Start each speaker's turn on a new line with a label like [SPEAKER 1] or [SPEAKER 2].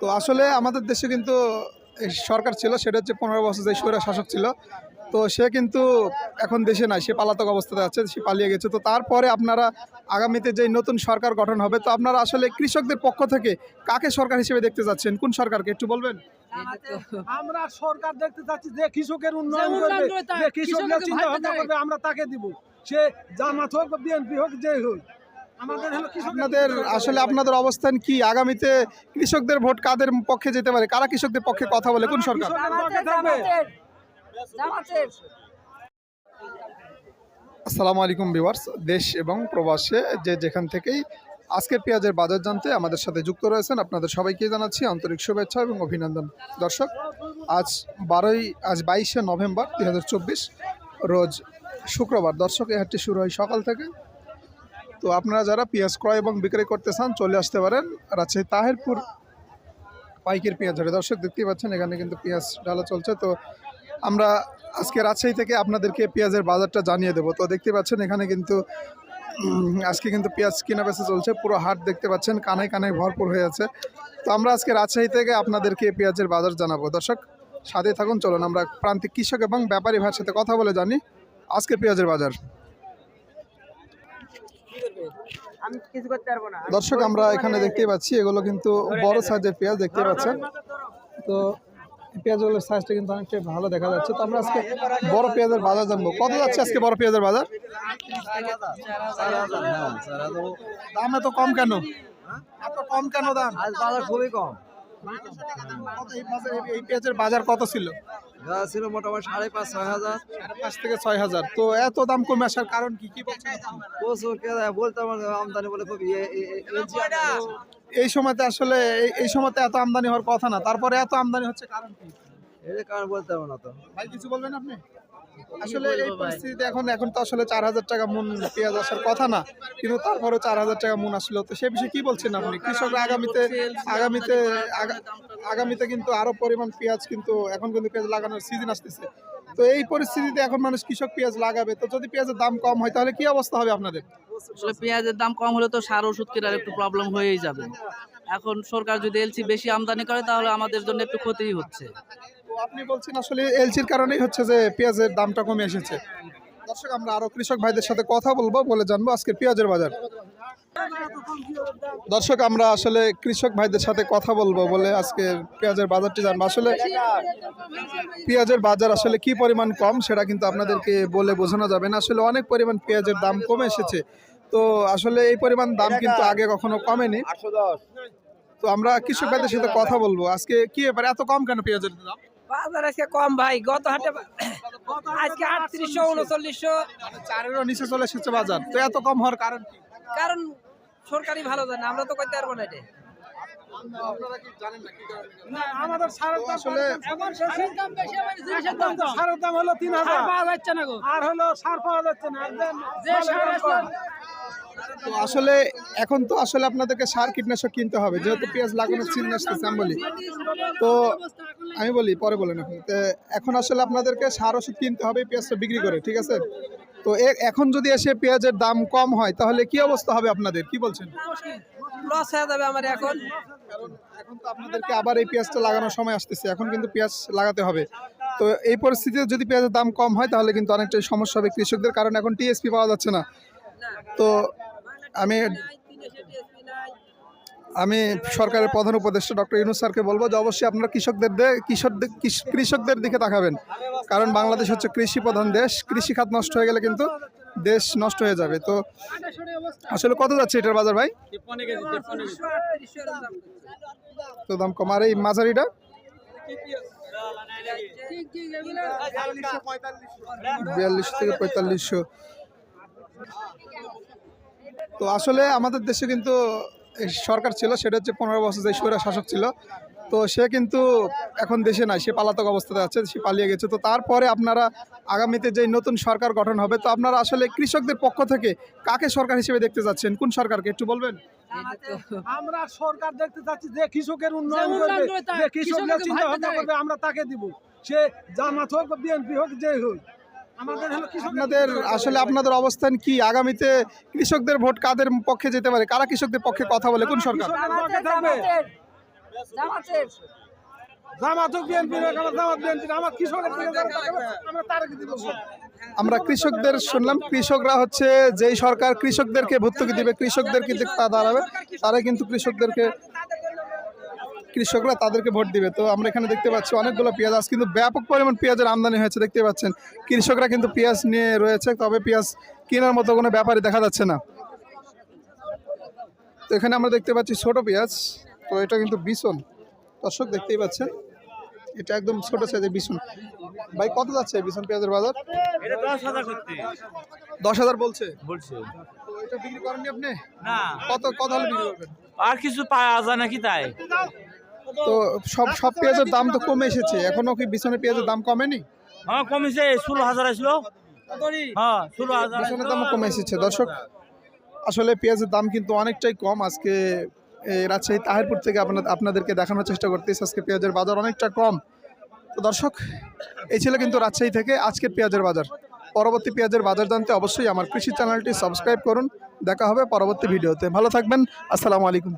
[SPEAKER 1] তো আসলে আমাদের দেশে কিন্তু সরকার ছিল সেটা হচ্ছে পনেরো বছর যে স্বৈরা শাসক ছিল। তো সে কিন্তু এখন দেশে নাই সে পালাতক অবস্থাতে আছে সে পালিয়ে গেছে। তো তারপরে আপনারা আগামীতে যে নতুন সরকার গঠন হবে তো আপনারা আসলে কৃষকদের পক্ষ থেকে কাকে সরকার হিসেবে দেখতে যাচ্ছেন? কোন সরকারকে? একটু বলবেন?
[SPEAKER 2] আমরা সরকার দেখতে চাচ্ছি যে কৃষকের উন্নয়ন করবে যে কৃষকের চিন্তা ভাবনা করবে আমরা তাকে দিব। সে জামাত হোক বিএনপি হোক যে হোক।
[SPEAKER 1] আপনাদের আসলে আপনাদের অবস্থান কি? আগামীতে কৃষকদের ভোট কাদের পক্ষে যেতে পারে? কারা কৃষকদের পক্ষে কথা বলে? কোন সরকার? আসসালামু আলাইকুম ভিউয়ার্স দেশ এবং প্রবাসে যে যেখান থেকেই আজকের পেঁয়াজের বাজার জানতে আমাদের সাথে যুক্ত রয়েছেন আপনাদের সবাইকে জানাচ্ছি আন্তরিক শুভেচ্ছা এবং অভিনন্দন। দর্শক আজ বারোই আজ বাইশে নভেম্বর দুই হাজার চব্বিশ রোজ শুক্রবার। দর্শক এই হাটটি শুরু হয় সকাল থেকে তো আপনারা যারা পেঁয়াজ ক্রয় এবং বিক্রয় করতে চান, চলে আসতে পারেন। রাজশাহী তাহেরপুর পাইকের পেঁয়াজ ধরে দর্শক, দেখতেই পাচ্ছেন, এখানে কিন্তু পেঁয়াজ ডালা চলছে। তো আমরা আজকে রাজশাহী থেকে আপনাদেরকে পেঁয়াজের বাজারটা জানিয়ে দেবো। তো দেখতে পাচ্ছেন, এখানে কিন্তু আজকে কিন্তু পেঁয়াজ কেনা বেচা চলছে। পুরো হাট দেখতে পাচ্ছেন, কানায় কানায় ভরপুর হয়ে আছে। তো আমরা আজকে রাজশাহী থেকে আপনাদেরকে পেঁয়াজের বাজার জানাব। দর্শক সাথে থাকুন। চলুন, আমরা প্রান্তিক কৃষক এবং ব্যাপারী ভাইয়ের সাথে কথা বলে জানি। আজকে পেঁয়াজের বাজার
[SPEAKER 3] আমি কিছু করতে পারব না
[SPEAKER 1] দর্শক আমরা এখানে দেখতে পাচ্ছি এগুলো কিন্তু বড় সাইজের পেঁয়াজ দেখতে পাচ্ছেন। তো পেঁয়াজগুলোর সাইজটা কিন্তু অনেকটাই ভালো দেখা যাচ্ছে। তো আমরা আজকে বড় পেঁয়াজের বাজার জানব। কত যাচ্ছে আজকে বড় পেঁয়াজের বাজার? দাম এত কম কেন এত কম কেন? দাম
[SPEAKER 4] আজ বাজার খুবই কম।
[SPEAKER 1] এই পেঁয়াজের বাজার কত ছিল?
[SPEAKER 4] ছিল মোটামুটি সাড়ে পাঁচ ছয় হাজার।
[SPEAKER 1] পাঁচ থেকে ছয় হাজার। তো এত দাম কমে আসার কারণ কি? কি
[SPEAKER 4] প্রচুর বলতে আমদানি বলে খুব ইয়ে।
[SPEAKER 1] এই সময়তে আসলে এই- এই সময়তে এত আমদানি হওয়ার কথা না। তারপরে এত আমদানি হচ্ছে কারণ কি?
[SPEAKER 4] এর কারণ বলতে পারব না তো।
[SPEAKER 1] ভাই কিছু বলবেন আপনি? আসলে এই পরিস্থিতিতে এখন এখন তো আসলে চার হাজার টাকা মন পেঁয়াজ আসার কথা না কিন্তু চার হাজার টাকা মন আসলো। তো সে বিষয়ে কি বলছেন আপনি? কৃষকরা আগামীতে আগামীতে আগামীতে কিন্তু আরও পরিমাণ পেঁয়াজ কিন্তু এখন কিন্তু পেঁয়াজ লাগানোর সিজন আসতেছে। তো এই পরিস্থিতিতে এখন মানুষ কৃষক পেঁয়াজ লাগাবে। তো যদি পেঁয়াজের দাম কম হয় তাহলে কি অবস্থা হবে আপনাদের?
[SPEAKER 3] আসলে পেঁয়াজের দাম কম হলে তো সার ওষুধ কেনার একটু প্রবলেম হয়েই যাবে। এখন সরকার যদি এলসি বেশি আমদানি করে তাহলে আমাদের জন্য একটু ক্ষতিই হচ্ছে।
[SPEAKER 1] আপনি বলছেন আসলে এলসির কারণেই হচ্ছে যে পেঁয়াজের দামটা কমে এসেছে। দর্শক আমরা আরও কৃষক ভাইদের সাথে কথা বলব বলে জানব আজকে পেঁয়াজের বাজার। দর্শক আমরা আসলে কৃষক ভাইদের সাথে কথা বলব বলে আজকে পেঁয়াজের বাজারটি জানব। আসলে পেঁয়াজের বাজার আসলে কি পরিমাণ কম সেটা কিন্তু আপনাদেরকে বলে বোঝানো যাবে না। আসলে অনেক পরিমাণ পেঁয়াজের দাম কমে এসেছে। তো আসলে এই পরিমাণ দাম কিন্তু আগে কখনো কমেনি। তো আমরা কৃষক ভাইদের সাথে কথা বলব। আজকে কি ব্যাপারে? এত কম কেন পেঁয়াজের দাম?
[SPEAKER 5] বাজার আজকে কম ভাই গত হাটে আজকে আটত্রিশশো উনচল্লিশশো।
[SPEAKER 1] চারেরও নিচে চলে এসেছে বাজার। তো এত কম হওয়ার কারণ
[SPEAKER 5] কারণ সরকারি ভালো জানে আমরা তো করতে পারব না এটা।
[SPEAKER 2] আমাদের সারের দাম
[SPEAKER 1] আসলে
[SPEAKER 2] সারের দাম হলো তিন হাজার।
[SPEAKER 5] পাওয়া যাচ্ছে না গো।
[SPEAKER 2] আর হলো সার পাওয়া যাচ্ছে না।
[SPEAKER 5] যে সার
[SPEAKER 1] তো আসলে এখন তো আসলে আপনাদেরকে সার কীটনাশক কিনতে হবে। যেহেতু পেঁয়াজ লাগানোর সিজন আসতেছে আমি বলি তো আমি বলি পরে বলেন আপনি। তো এখন আসলে আপনাদেরকে সার ওষুধ কিনতে হবে পেঁয়াজটা বিক্রি করে ঠিক আছে? তো এখন যদি এসে পেঁয়াজের দাম কম হয় তাহলে কি অবস্থা হবে আপনাদের? কি বলছেন?
[SPEAKER 5] লস হয়ে যাবে আমার এখন।
[SPEAKER 1] কারণ এখন তো আপনাদেরকে আবার এই পেঁয়াজটা লাগানোর সময় আসতেছে এখন কিন্তু পেঁয়াজ লাগাতে হবে। তো এই পরিস্থিতিতে যদি পেঁয়াজের দাম কম হয় তাহলে কিন্তু অনেকটাই সমস্যা হবে কৃষকদের কারণ এখন টিএসপি পাওয়া যাচ্ছে না। তো আমি আমি সরকারের প্রধান উপদেষ্টা ডক্টর ইউনুস স্যারকে বলব যে অবশ্যই আপনারা কৃষকদের কৃষকদের কৃষকদের দিকে তাকাবেন। কারণ বাংলাদেশ হচ্ছে কৃষি প্রধান দেশ, কৃষি খাত নষ্ট হয়ে গেলে কিন্তু দেশ নষ্ট হয়ে যাবে। তো আসলে কত যাচ্ছে এটার বাজার ভাই? তো দাম কম। আর এই মাঝারিটা? বিয়াল্লিশশো থেকে পঁয়তাল্লিশশো। তো আসলে আমাদের দেশে কিন্তু সরকার ছিল সেটা হচ্ছে পনেরো বছর যে স্বৈরা শাসক ছিল। তো সে কিন্তু এখন দেশে নাই সে পালাতক অবস্থাতে আছে সে পালিয়ে গেছে। তো তারপরে আপনারা আগামীতে যে নতুন সরকার গঠন হবে তো আপনারা আসলে কৃষকদের পক্ষ থেকে কাকে সরকার হিসেবে দেখতে যাচ্ছেন? কোন সরকারকে? একটু বলবেন?
[SPEAKER 2] আমরা সরকার দেখতে চাচ্ছি যে কৃষকের উন্নয়ন করবে যে কৃষকের চিন্তা ভাবনা করবে আমরা তাকে দিব। সে জামাত হোক বা বিএনপি হোক যে হোক।
[SPEAKER 1] আপনাদের আসলে আপনাদের অবস্থান কি? আগামীতে কৃষকদের ভোট কাদের পক্ষে যেতে পারে? কারা কৃষকদের পক্ষে কথা বলে? কোন সরকার?
[SPEAKER 2] আমরা
[SPEAKER 1] কৃষকদের শুনলাম কৃষকরা হচ্ছে যেই সরকার কৃষকদেরকে ভর্তুকি দিবে কৃষকদের কিন্তু তা দাঁড়াবে তারা কিন্তু কৃষকদেরকে কৃষকরা তাদেরকে ভোট দিবে। তো আমরা এখানে দেখতে পাচ্ছি অনেকগুলো পেঁয়াজ। আজ কিন্তু ব্যাপক পরিমাণ পেঁয়াজের আমদানি হয়েছে দেখতে পাচ্ছেন। কৃষকরা কিন্তু পেঁয়াজ নিয়ে রয়েছে তবে পেঁয়াজ কেনার মতো কোনো ব্যাপারই দেখা যাচ্ছে না। তো এখানে আমরা দেখতে পাচ্ছি ছোট পেঁয়াজ তো এটা কিন্তু বিছন দর্শক দেখতেই পাচ্ছেন এটা একদম ছোট সাইজের বিছুন ভাই কত যাচ্ছে বিছুন পেঁয়াজের বাজার?
[SPEAKER 6] দশ হাজার করতে
[SPEAKER 1] দশ হাজার বলছে?
[SPEAKER 6] বলছে।
[SPEAKER 1] এটা বিক্রি করেননি আপনি? কত কত হলে বিক্রি করবেন?
[SPEAKER 6] আর কিছু পাওয়া যায় নাকি তাই?
[SPEAKER 1] তো সব সব পেঁয়াজের দাম তো কমে এসেছে। এখনও কি বিছনে পেঁয়াজের দাম কমেনি?
[SPEAKER 6] হ্যাঁ কমিছে ষোলো হাজার আসলো। হ্যাঁ ষোলো হাজার।
[SPEAKER 1] বিছনের দামও কমে এসেছে। দর্শক আসলে পেঁয়াজের দাম কিন্তু অনেকটাই কম। আজকে এই রাজশাহী তাহিরপুর থেকে আপনাদের আপনাদেরকে দেখানোর চেষ্টা করতেছি। আজকে পেঁয়াজের বাজার অনেকটা কম। তো দর্শক এই ছিল কিন্তু রাজশাহী থেকে আজকের পেঁয়াজের বাজার। পরবর্তী পেঁয়াজের বাজার জানতে অবশ্যই আমার কৃষি চ্যানেলটি সাবস্ক্রাইব করুন। দেখা হবে পরবর্তী ভিডিওতে। ভালো থাকবেন। আসসালামু আলাইকুম।